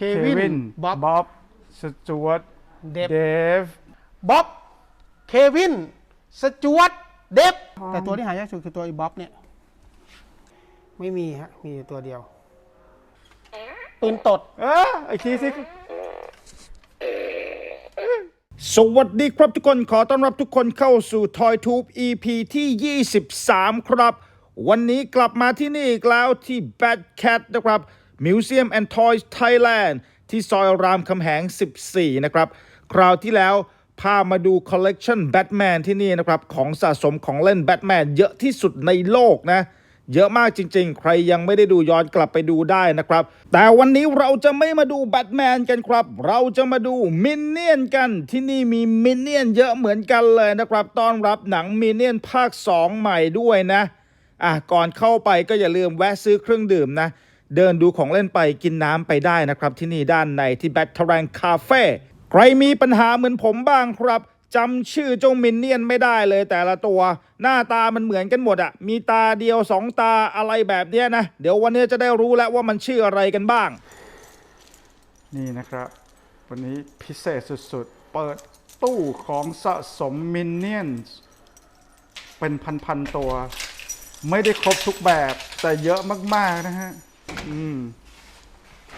เควินบ๊อบ บ๊อบ สจวตเดฟ เดฟ บ๊อบ เควิน สจวตเดฟ แต่ตัวที่หายากสุดคือตัวไอ้บ๊อบเนี่ย ไม่มีฮะ มีอยู่ตัวเดียวปืนตด เออไอทีสิ สวัสดีครับทุกคนขอต้อนรับทุกคนเข้าสู่ Toy Tube EP ที่ 23 ครับ วันนี้กลับมาที่นี่อีกแล้วที่ Bad Cat นะครับ Museum and Toys Thailand ที่ซอยรามคำแหง 14 นะครับ คราวที่แล้วพามาดูคอลเลกชันแบทแมนที่นี่นะครับ ของสะสมของเล่นแบทแมนเยอะที่สุดในโลกนะ เยอะมากจริงๆ ใครยังไม่ได้ดูย้อนกลับไปดูได้นะครับ แต่วันนี้เราจะไม่มาดูแบทแมนกันครับ เราจะมาดูมินเนี่ยนกันที่นี่มีมินเนี่ยนเยอะเหมือนกันเลยนะครับ ต้อนรับหนังมินเนี่ยนภาค 2 ใหม่ด้วยนะอะก่อนเข้าไปก็อย่าลืมแวะซื้อเครื่องดื่มนะ เดินดูของเล่นไปกินน้ำไปได้นะครับ ที่นี่ด้านในที่แบทเทอรังคาเฟ่ใครมีปัญหาเหมือนผมบ้างครับจำชื่อเจ้ามินเนี่ยนไม่ได้เลยแต่ละตัว หน้าตามันเหมือนกันหมดอะมีตาเดียวสองตาอะไรแบบเนี้ยนะ เดี๋ยววันนี้จะได้รู้แล้วว่ามันชื่ออะไรกันบ้าง นี่นะครับ วันนี้พิเศษสุดๆ เปิดตู้ของสะสมมินเนี่ยนเป็นพันๆตัว ไม่ได้ครบทุกแบบแต่เยอะมากๆนะฮะ อืม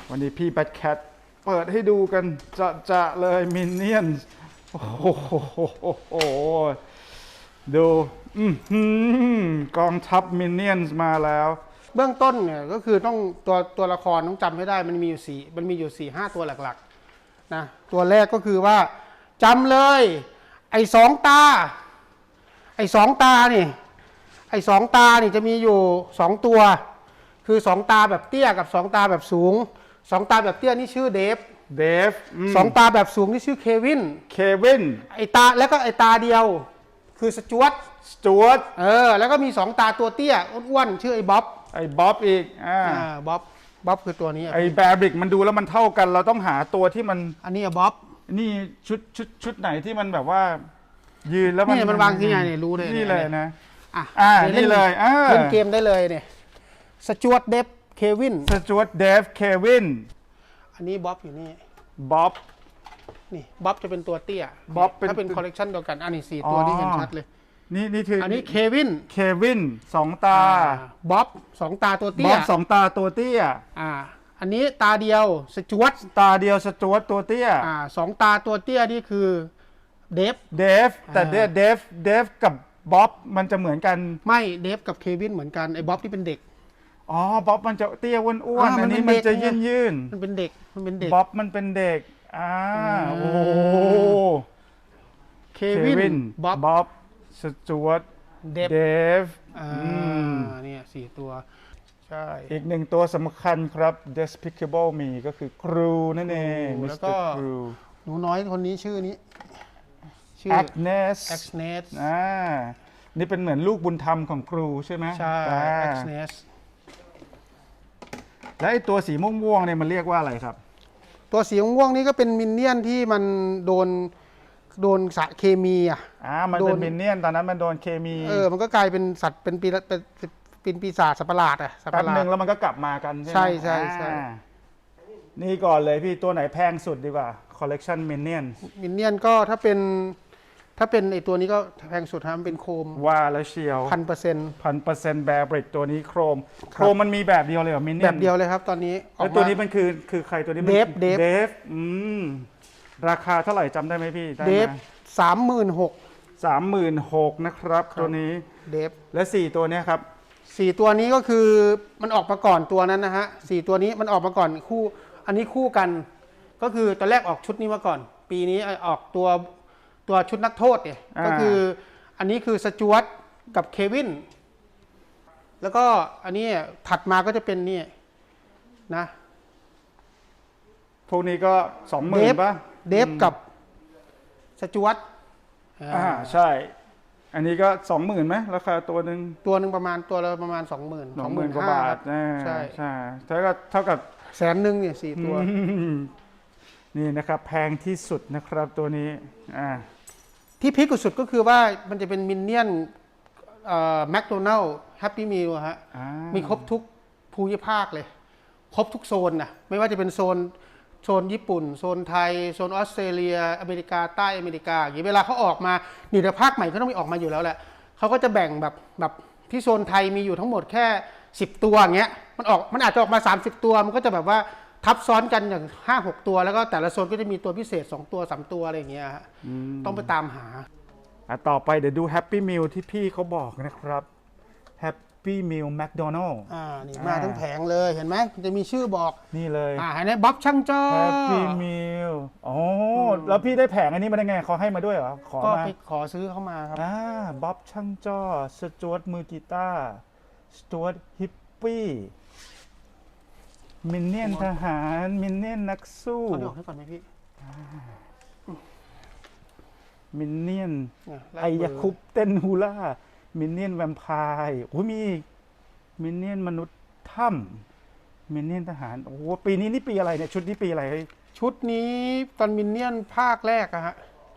วันนี้พี่แบทแคทเปิดให้ดูกันจะจะเลยมินเนี่ยนโอ้โหดูกองทัพมินเนี่ยนมาแล้ว เบื้องต้นเนี่ยก็คือต้องตัวตัวละครต้องจำให้ได้มันมีอยู่สี่มันมีอยู่สี่ห้าตัวหลักๆนะตัวแรกก็คือว่าจำเลย ไอ้สองตา ไอ้สองตานี่ ไอ้สองตานี่จะมีอยู่สองตัว คือสองตาแบบเตี้ยกับสองตาแบบสูงสองตาแบบเตี้ยนี่ชื่อเดฟเดฟสองตาแบบสูงนี่ชื่อเควินเควินไอ้ตาแล้วก็ไอ้ตาเดียว คือสจวตสจวตเออ แล้วก็มีสองตาตัวเตี้ยอ้วนๆชื่อไอ้บ๊อบไอ้บ๊อบอีกอ่าอ่าบ๊อบบ๊อบคือตัวนี้อะไอ้แบบริกมันดูแล้วมันเท่ากัน เราต้องหาตัวที่มันอันนี้อะบ๊อบ นี่ชุดชุดชุดไหนที่มันแบบว่า ยืนแล้วมันนี่มันวางที่ไหนเนี่ยรู้เลยนี่เนี่ยเลยนะ อะอ่าดี๋วนี่เลยอ่า เล่นเกมได้เลยเนี่ย สจวตเดฟเควิน สจวตเดฟเควินอันนี้บ๊อบอยู่นี่ บ๊อบ นี่บ๊อบจะเป็นตัวเตี้ยบ๊อบเป็น ถ้าเป็นคอลเลกชันเดียวกัน อันนี้สี่ตัวอ๋อที่เห็นชัดเลย นี่นี่คืออัอันนี้เควินเควินสองตาบ๊อบสองตาตัวเตี้บ๊อยบสองตาตัวเตี้ย อ่า อันนี้ตาเดียวสจวตตาเดียวสจวตตัวเตี้ย อ่าสองตาตัวเตี้ยนี่คือเดฟ เดฟแต่เดอ่าฟเดฟเดฟกับบ๊อบมันจะเหมือนกัน ไม่เดฟกับเควินเหมือนกันไอ้บ๊อบที่เป็นเด็ก อ๋อบ๊อบมันจะเตี้ยอ้วนๆอ่ามัอันนเป็นนี้มันจะเด็ยืกนไงยืนมันเป็นเด็กมันเป็นเด็ก บ๊อบมันเป็นเด็กอ่าอ่าโอ้เคเควิวินนบ๊อบบ๊อบสจวตเดฟเดฟ อ่าอืม เนี่ยสี่ตัว ใช่ อีกหนึ่งตัวสำคัญครับ Despicable Me ก็คือครูนั่นเอง ครูมิแล้สวเตก็อร์ครู หนูน้อยคนนี้ชื่อนี้ ชื่อ Agnes Agnes อ่านี่เป็นเหมือนลูกบุญธรรมของครูใช่ไหมใช่อ่า Agnes และไอตัวสีม่วงๆเนี่ยมันเรียกว่าอะไรครับ ตัวสีม่วงๆนี่ก็เป็นมินเนี่ยนที่มันโดนโดนสารเคมีอะ อ่ามันโดเป็นน มินเนี่ยนตอนนั้นมันโดนเคมีเออมันก็กลายเป็นสัตว์เป็นปีละเป็นเป็นปีศาจสัตว์ประหลาดอะสัตว์แป๊ปบระหลาหด นึ่งแล้วมันก็กลับมากันใช่ไหมใช่ใช่ใช่ อ่านี่ก่อนเลยพี่ตัวไหนแพงสุดดีกว่า Collection Minion มินเนี่ยนก็ถ้าเป็น ถ้าเป็นไอตัวนี้ก็แพงสุดฮะมันเป็นโคมว่าแล้วเชียวพันเปอร์เซ็นต์พันเปอร์เซ็นต์แบร์บริกตัวนี้โครม โครมมันมีแบบเดียวเลยเหรอมินเนี่ยแบบเดียวเลยครับตอนนี้ออแล้กวตัวมานี้มันคือคือใครตัวนี้มันเดฟเดฟเดฟอืมราคาเท่าไหร่จำได้ไหมพี่ได้เดไหฟมสามหมื่นหกสามหมื่นหกนะครับ ตัวนี้เดฟและสี่ตัวเนี้ยครับสี่ตัวนี้ก็คือมันออกมาก่อนตัวนั้นนะฮะสี่ตัวนี้มันออกมาก่อนคู่ อันนี้คู่กัน ก็คือตอนแรกออกชุดนี้มาก่อน ปีนี้ออกตัว ตัวชุดนักโทษเนี่ยอ่าก็คืออันนี้คือสจวตกับเควิน แล้วก็อันนี้ถัดมาก็จะเป็นนี่นะพวกนี้ก็สองหเดมื่นฟป่ะ เดฟกับสจวตอ่าใช่ อันนี้ก็สองหมื่นไหมราคาตัวหนึ่งตัวหนึ่งประมาณตัวละประมาณสองหมื่นสองหมื่นกว่าบาทอ่าใช่ใช่เท่ากับเท่ากับแสนหนึ่งเนี่ยสี่ตัวอืม นี่นะครับแพงที่สุดนะครับตัวนี้อ่าที่พีคสุดก็คือว่ามันจะเป็นมินเนี่ยนแมคโดนัลล์แฮปปี้มิลฮะอ่ามีครบทุกภูมิภาคเลย ครบทุกโซนนะไม่ว่าจะเป็นโซนโซนญี่ปุ่น โซนไทย โซนออสเตรเลีย อเมริกาใต้อเมริกาอย่างนี้เวลาเขาออกมานี่เดี๋ยวภาคใหม่ก็ต้องมีออกมาอยู่แล้วแหละเขาก็จะแบ่งแบบแบบที่โซนไทยมีอยู่ทั้งหมดแค่ 10 ตัวอย่างเงี้ยมันออกมันอาจจะออกมา 30 ตัวมันก็จะแบบว่า ทับซ้อนกันอย่างห้าหกตัวแล้วก็แต่ละโซนก็จะมีตัวพิเศษ2ตัว3ตัวอะไรอย่างเงี้ยฮะต้องไปตามหาอะต่อไปเดี๋ยวดูแฮปปี้มิลที่พี่เขาบอกนะครับแฮปปี้มิลแมคโดนัลล์อ่านี่อ่ามมาทั้งแผงเลยเห็นไหมมันจะมีชื่อบอกนี่เลยอ่าเห็นไหมบ๊อบช่างจ้อแฮปปี้มิลอ๋อแล้วพี่ได้แผงอันนี้มาได้ไงเขาให้มาด้วยเหรอขอก็มาไปขอซื้อเข้ามาครับอ่าบ๊อบช่างจ้อสจวตมือกีตาร์สจวตฮิปปี้ มินเนี่ยนทหารมินเนี่ยนนักสู้เอาเดี๋ยวออกให้ก่อนไหมพี่มินเนี่ยนเนี่ยลไอมืยาคุปเต้นฮูล่ามินเนี่ยนแวมไพร์โอ้ยมีอีกมินเนี่ยนมนุษย์ถ้ำมินเนี่ยนทหารโอ้โหปีนี้นี่ปีอะไรเนี่ยชุดนี้ปีอะไรเฮ้ยชุดนี้ตอนมินเนี่ยนภาคแรกอะฮะ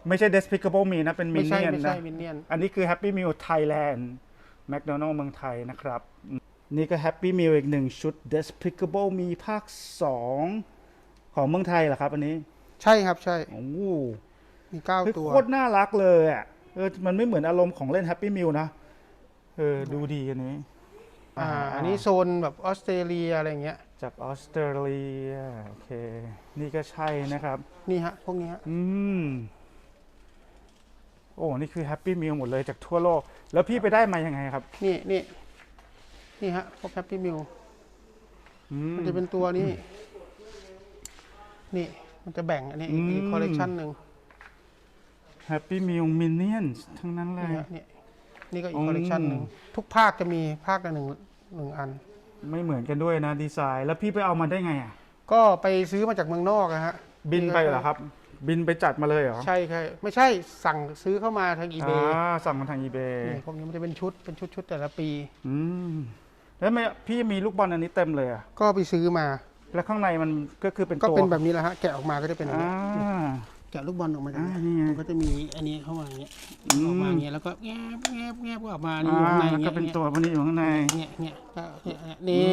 ไม่ใช่ Despicable Me นะเป็นมิไม่นใช่เนี่ยนไม่ใช่นะ มินเนี่ยน อันนี้คือ Happy Meal Thailand McDonald เมืองไทยนะครับ นี่ก็ Happy Meal อีกหนึ่งชุด Despicable Me ภาค 2 ของเมืองไทยเหรอครับ อันนี้ ใช่ครับใช่ โอ้โหมีเก้าเฮ้ยตัว โคตรน่ารักเลยอะเออมันไม่เหมือนอารมณ์ของเล่น Happy Meal นะเออดูดีอันนี้ อ่า อันนี้โซนแบบออสเตรเลียอะไรอย่างเงี้ย จากออสเตรเลียโอเค นี่ก็ใช่นะครับ นี่ฮะ พวกนี้ฮะ อืม โอ้ นี่คือแฮปปี้มิลหมดเลยจากทั่วโลก แล้วพี่ไปได้มายังไงครับ นี่นี่ นี่ฮะพวกแฮปปี้มิลอืมมันจะเป็นตัวนี้ นี่มันจะแบ่งอันนี้อีกอืมคอลเลกชันหนึ่งแฮปปี้มิลมินเนี่ยนทั้งนั้นเลนี่ยฮะนี่นี่ก็อีอืกมคอลเลกชันหนึ่งทุกภาคจะมีภาคละหนึ่งหนึ่งอัน ไม่เหมือนกันด้วยนะดีไซน์แล้วพี่ไปเอามาได้ไงอะก็ไปซื้อมาจากเมืองนอกอะฮะ บินไปเหรอครับ บินไปจัดมาเลยเหรอ ใช่ใช่ไม่ใช่สั่งซื้อเข้ามาทางอีเบอ่าสั่งมาทางอีเบนี่พวกนี้มันจะเป็นชุดเป็นชุดชุดแต่ละปี อืม แล้วไม่พี่มีลูกบอลอันนี้เต็มเลยอะก็ไปซื้อมา แล้วข้างในมันก็คือเป็นก็ตัวเป็นแบบนี้แหละฮะแกะออกมาก็จะเป็นอย่างอ่า นี้แกะลูกบอลออกมาจากอ่านี้นี่ไง มันก็จะมีอันนี้เข้ามาอย่างเงี้ยอืมออกมาอย่างเงี้ยแล้วก็แงบแงบแงบก็ออกมานี่อยู่อ่าข้างในแล้วเงี้ก็ยเป็นตัวพวกนี้อยู่ข้างใน เงี้ยเงี้ยก็เนี่ยนี่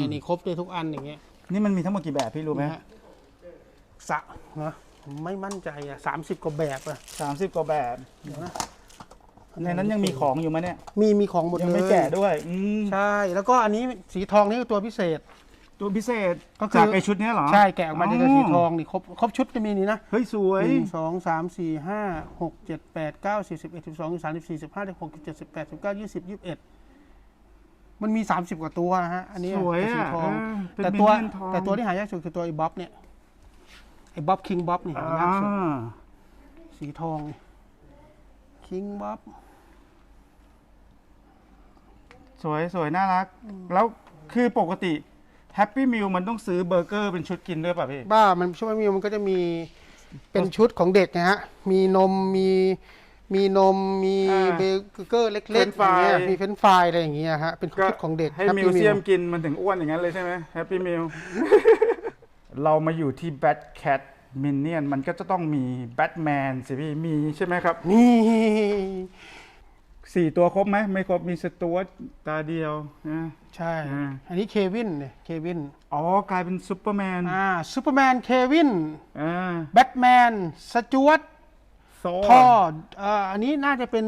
มนี่ครบเลยทุกอันอย่างเงี้ยนี่มันมีทั้งหมดกี่แบบพี่รู้ไหมนะฮะสะเนาะผมไม่มั่นใจอะสามสิบกว่าแบบอะสามสิบกว่าแบบ เดี๋ยวนะ ในนั้นยังมีของอยู่ไหมเนี่ยมีมีของหมดเลยยังไม่แกะด้วยอืมใช่ แล้วก็อันนี้สีทองนี่คือตัวพิเศษ ตัวพิเศษก็คือ จากไอชุดเนี้ยเหรอใช่แกะออกมาจะเป็นสีทองนี่ครบครบชุดจะมีนี่นะเฮ้ยสวย หนึ่งสองสามสี่ห้าหกเจ็ดแปดเก้าสิบสิบเอ็ดสิบสองสิบสามสิบสี่สิบห้าสิบหกสิบเจ็ดสิบแปดสิบเก้ายี่สิบยี่สิบเอ็ดมันมีสามสิบกว่าตัวนะฮะอันนี้สวยเป็นสีอะทอง เออเป็นแต่ตัวมินเนี่ยนทอง แต่ตัวที่หายากสุดคือตัวไอ้บ๊อบเนี่ยไอ้บ๊อบคิงบ๊อบนี่อ่หายากสุดา สีทองคิงบ๊อบ ส วยสวยน่ารัก แล้วคือปกติแฮปปี้มิลมันต้องซื้อเบอร์เกอร์เป็นชุดกินด้วยป่ะพี่ บ้ามันช่วยมีมันก็จะมีเป็นชุดของเด็กนะฮะ มีนมมีมีนมมีอ่าเบเกอร์เล็กเฟรนช์ๆอย่างเงี้ยฟรายมีเฟรนช์ฟรายอะไรอย่างเงี้ยฮะ เป็นชุดของเด็ก ให้ Happy มิวเซียม Meal กินมันถึงอ้วนอย่างนั้นเลยใช่ไหมแฮปปี้มิล เรามาอยู่ที่แบทแคทมินเนี่ยนมันก็จะต้องมีแบทแมนสิพี่มีใช่ไหมครับ นี่ สี่ตัวครบไหมไม่ครบมีสต u วตตาเดียวนะ ใช่ อ่า อันนี้เควินเนี่ยเควิน อ๋อกลายเป็นซูเปอร์แมนอ่าซูเปอร์แมนเควิน อ่าแบทแมน สจวตโซ ทอดอ่าอันนี้น่าจะเป็น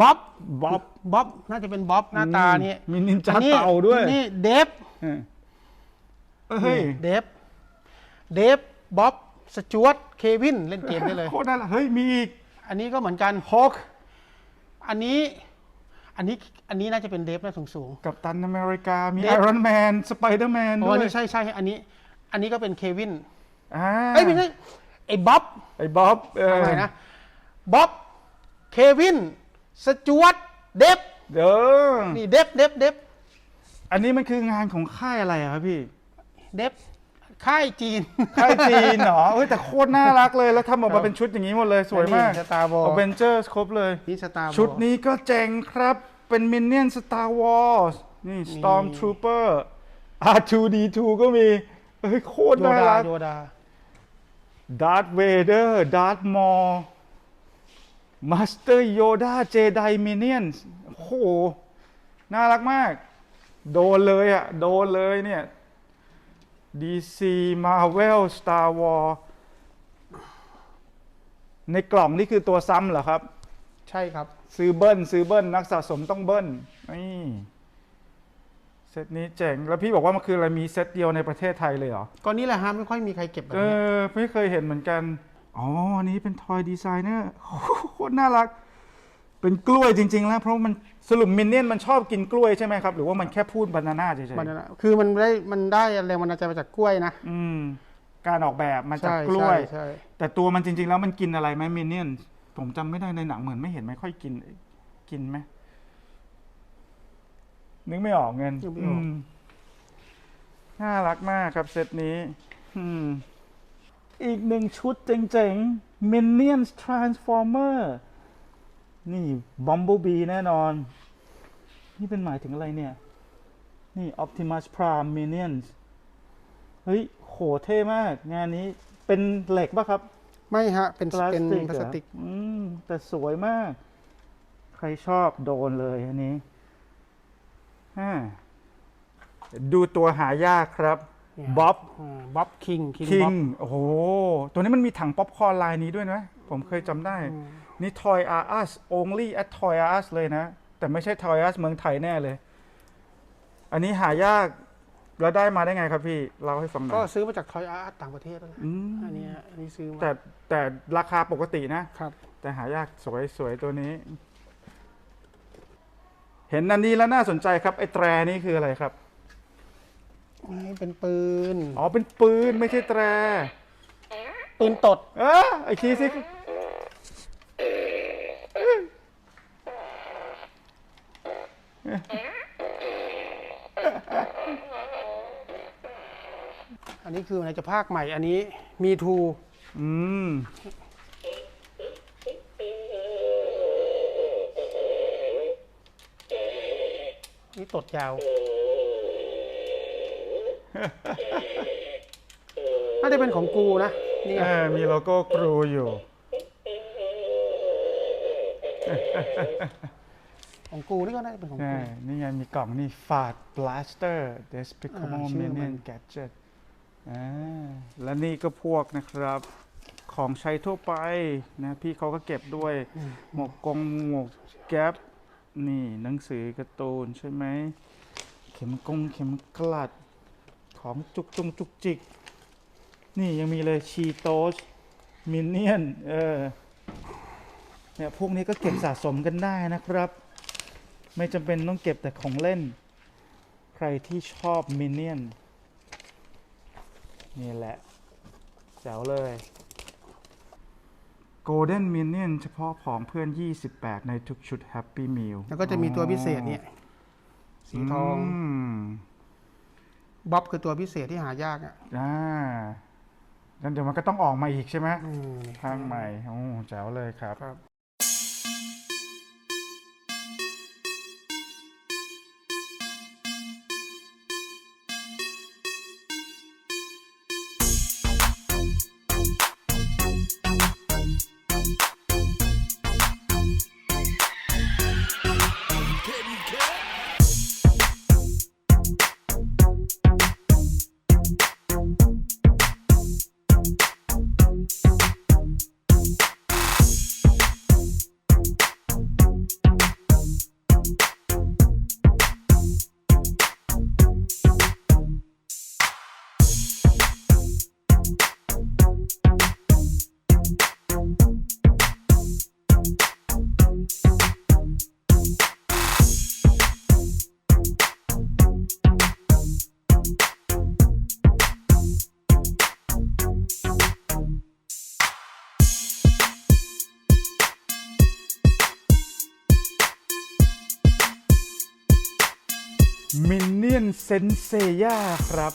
บ๊อบบ๊อบ บ๊อบน่าจะเป็นบ๊อบหน้าตาเนี่ยมีนินจาอันนี้เต่าด้วยนี่เดฟเออเฮ้ยเดฟเดฟบ๊อบสจวตเควินเล่นเกมได้เลย โคตรน่ารักเฮ้ยมีอีกอันนี้ก็เหมือนกันฮอก อันนี้อันนี้อันนี้น่าจะเป็นเดฟนะสูงสูง กับตันอเมริกา มีเดไอฟรอนแมน สไปเดอร์แมนๆอ๋อด้วอันยนี้ใช่ใช่อันนี้ อันนี้ก็เป็นเควินอ่าเอ้ยไม่ใช่ไอ้บ๊อบไอ้บ๊อบเอออะไรนะบ๊อบเควินสจวตเดฟเด้อนี่เดฟเดฟเดฟอันนี้มันคืองานของค่ายอะไรอะครับพี่ เดฟ ค่ายจีน ค่ายจีนเหรอเฮ้ยแต่โคตรน่ารักเลยแล้วทำออกมาเป็นชุดอย่างนี้หมดเลยสวยมากสตาร์วออลเวนเจอร์ครบเลย นี่สตาร์ชุดนี้ก็เจ๋งครับ เป็นมินเนี่ยนสตาร์วอลนี่ Stormtrooper R2D2 ก็มี เฮ้ยโคตรโยน่าดารัก โยดา Darth Vader Darth Maul Master Yoda Jedi Minions โอ้โห น่ารักมาก โดนเลยอะ โดนเลยเนี่ย DC Marvel Star Wars ในกล่องนี่คือตัวซ้ำเหรอครับ ใช่ครับ ซื้อเบิ้ลซื้อเบิ้ลนักสะสมต้องเบิ้ลนี่เซตนี้เจ๋ง แล้วพี่บอกว่ามันคืออะไรมีเซตเดียวในประเทศไทยเลยเหรอ ก็นี่แหละฮะไม่ค่อยมีใครเก็บแบบเอนี้ อ ไม่เคยเห็นเหมือนกัน อ๋อ อันนี้เป็นทอยดีไซเนอร์โคตรน่ารัก เป็นกล้วยจริง ๆ แล้วเพราะมันสรุปมินเนี่ยนมันชอบกินกล้วยใช่ไหมครับ หรือว่ามันแค่พูดบานาน่าเฉยมันนั่นแหละคือมันได้มันได้แรงมันดาลใจมาจากกล้วยนะๆอืมการออกแบบมาจากใช่กล้วยใช่ใช่แต่ตัวมันจริง ๆ แล้วมันกินอะไรไหมมินเนี่ยนผมจำไม่ได้ในหนังเหมือนไม่เห็นไม่ค่อยกินกินไหมนึกไม่ออกเงินนึกไม่ออก มน่ารักมากครับเซตนี้ อืม อีกหนึ่งชุดเจ๋งๆ Minions Transformer นี่ Bumblebee แน่นอน นี่เป็นหมายถึงอะไรเนี่ย นี่ Optimus Prime Minions เฮ้ย โหเท่มาก งานนี้เป็นเหล็กปะครับ ไม่ฮะ เป็นพลาสเป็นติกพลาสติกเหรออืมแต่สวยมาก ใครชอบโดนเลยอันนี้อ่าดูตัวหายากครับเนี่ยบ๊อบบ๊อบคิงคิงคิบ๊งอบโอ้โห ตัวนี้มันมีถังป๊อปคอร์นลายนี้ด้วยนะ ผมเคยจำได้ นี่ Toy R Us only at Toy R Us เลยนะ แต่ไม่ใช่ Toy R Us เมืองไทยแน่เลย อันนี้หายากแล้วได้มาได้ไงครับพี่เล่าให้ฟังหน่ก็อยซื้อมาจากทอยอาร์ตต่างประเทศนั่นแหละอืมอันเนี้ยอันนี้ซื้อมาแต่แต่ราคาปกตินะครับ แต่หายากสวยสวยตัวนี้ เห็นอันนี้แล้วน่าสนใจครับ ไอ้แตรนี่คืออะไรครับนี่เป็นปืน อ๋อเป็นปืนไม่ใช่แตร ปืนตด เออไอ้ทีสิ นนี้คืออะไรจะภาคใหม่อันนี้มีทูอืมนี่ตดยาว น่าจะเป็นของกูนะ นี่ไงเออมีโลโก้ครูอยู่ ของกูนี่ก็น่าจะเป็นของใช่กู นี่ไงมีกล่องนี่ฟาด blaster despicable อ่าชื่อมัน minion gadget อ่า และนี่ก็พวกนะครับของใช้ทั่วไปนะพี่เขาก็เก็บด้วย หมวกกงหมวกแก๊ปนี่หนังสือการ์ตูนใช่ไหมเข็มกงเข็มกลัดของจุกจงจุกจิก นี่ยังมีเลยชีโตสมินเนี่ยนเออเนี่ยพวกนี้ก็เก็บสะสมกันได้นะครับ ไม่จำเป็นต้องเก็บแต่ของเล่น ใครที่ชอบมินเนี่ยน นี่แหละ แจ๋วเลย Golden Minion เฉพาะผองเพื่อน 28 ในทุกชุด Happy Meal แล้วก็จะมีตัวพิเศษเนี่ย สีทองมบ๊อบคือตัวพิเศษที่หายากอะอ่างั้นเดี๋ยวมันก็ต้องออกมาอีกใช่ไหมอืมภาคใหม่โอ้แจ๋วเลยครับ มินเนี่ยนเซนเซย่าครับ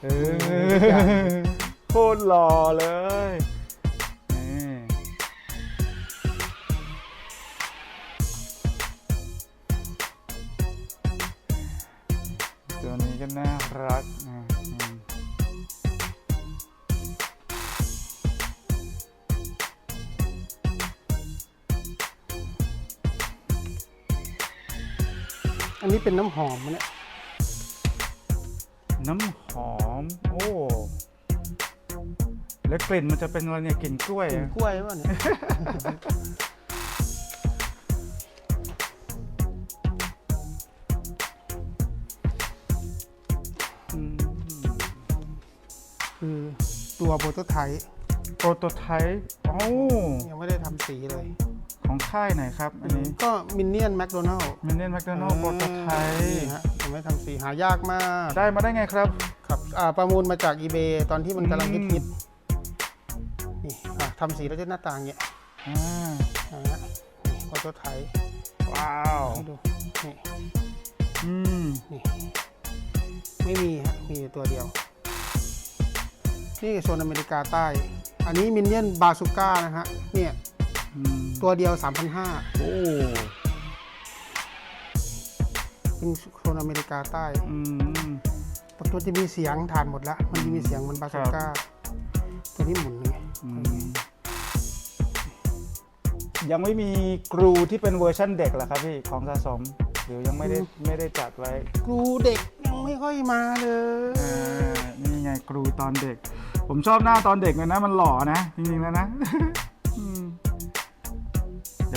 เออโคตรหล่อเลยนี่ตัวนี้ก็น่ารักนะ เป็นน้ำหอมนะเนี่ยน้ำหอมมโอ้ แล้วกลิ่นมันจะเป็นอะไรเนี่ยกลิ่นกล้วยกินอะกล้วยป่ะเนี่ย อืมคือตัวโปรโตไทป์โปรโตไทป์โอ้ยังไม่ได้ทำสีเลยของ ค่ายไหนครับ อันนี้ก็มินเนี่ยนแมคโดนัลล์มินเนียนแมคโดนัลด์โปรโตไทป์นี่ฮะยังไม่ทำสีหายากมาก ได้มาได้ไงครับครับอ่าประมูลมาจาก eBay ตอนที่มันกำลังอืมฮิตๆนี่อะทำสีแล้วจะหน้าตาอย่างเงี้ยอ่านะฮะนี่โปรโตไทป์ว้าวให้ดูนี่อืมนี่ไม่มีฮะมีอยู่ตัวเดียว นี่โซนอเมริกาใต้ อันนี้มินเนี่ยนบาซูก้านะฮะเนี่ยอืม ตัวเดียว 3,500 โอ้เป็นโซนอเมริกาใต้อืมตัวจะมีเสียงฐานหมดแล้ว มันจะมีเสียงเหมันบาซูก้า ตัวนี้หมุนไงอืมยังไม่มีกรูที่เป็นเวอร์ชั่นเด็กเหรอครับพี่ของสะสมหรือยังไม่ได้ไม่ได้จัดไว้ ครูเด็กยังไม่ค่อยมาเลยอ่านี่ไงครูตอนเด็ก ผมชอบหน้าตอนเด็กเลยนะ มันหล่อนะ จริงๆแล้วนะอืมเดี๋ยว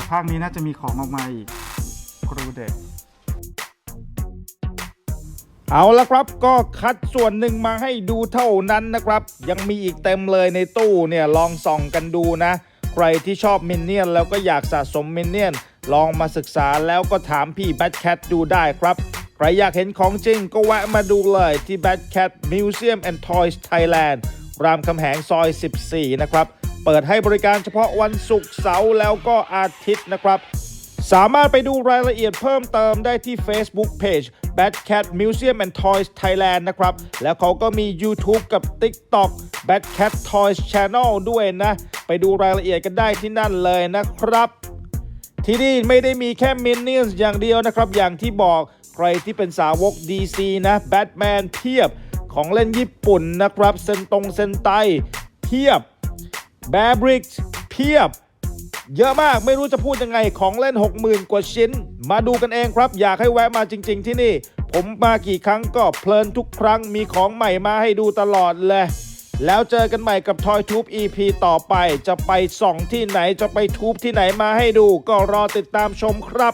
ภาคนี้น่าจะมีของออกมาอีกครูเด็กเอาละครับก็คัดส่วนหนึ่งมาให้ดูเท่านั้นนะครับ ยังมีอีกเต็มเลยในตู้เนี่ยลองส่องกันดูนะ ใครที่ชอบมินเนี่ยนแล้วก็อยากสะสมมินเนี่ยนลองมาศึกษาแล้วก็ถามพี่แบทแคทดูได้ครับ ใครอยากเห็นของจริงก็แวะมาดูเลยที่ Bad Cat Museum and Toys Thailand รามคำแหงซอย 14 นะครับ เปิดให้บริการเฉพาะวันศุกร์เสาร์แล้วก็อาทิตย์นะครับ สามารถไปดูรายละเอียดเพิ่มเติมได้ที่ Facebook Page Bad Cat Museum and Toys Thailand นะครับ แล้วเขาก็มี YouTube กับ TikTok Bad Cat Toys Channel ด้วยนะ ไปดูรายละเอียดกันได้ที่นั่นเลยนะครับที่นี่ไม่ได้มีแค่มินเนี่ยนอย่างเดียวนะครับ อย่างที่บอกใครที่เป็นสาวก DC นะแบทแมนเพียบของเล่นญี่ปุ่นนะครับ เซนตงเซนไตเพียบ แบรบริกเพียบ เยอะมากไม่รู้จะพูดยังไงของเล่น 60,000 กว่าชิ้น มาดูกันเองครับ อยากให้แวะมาจริง ๆ ที่นี่ ผมมากี่ครั้งก็เพลินทุกครั้งมีของใหม่มาให้ดูตลอดเลยแล้วเจอกันใหม่กับ Toy Tube EP ต่อไป จะไปส่องที่ไหนจะไปทูบที่ไหนมาให้ดู ก็รอติดตามชมครับ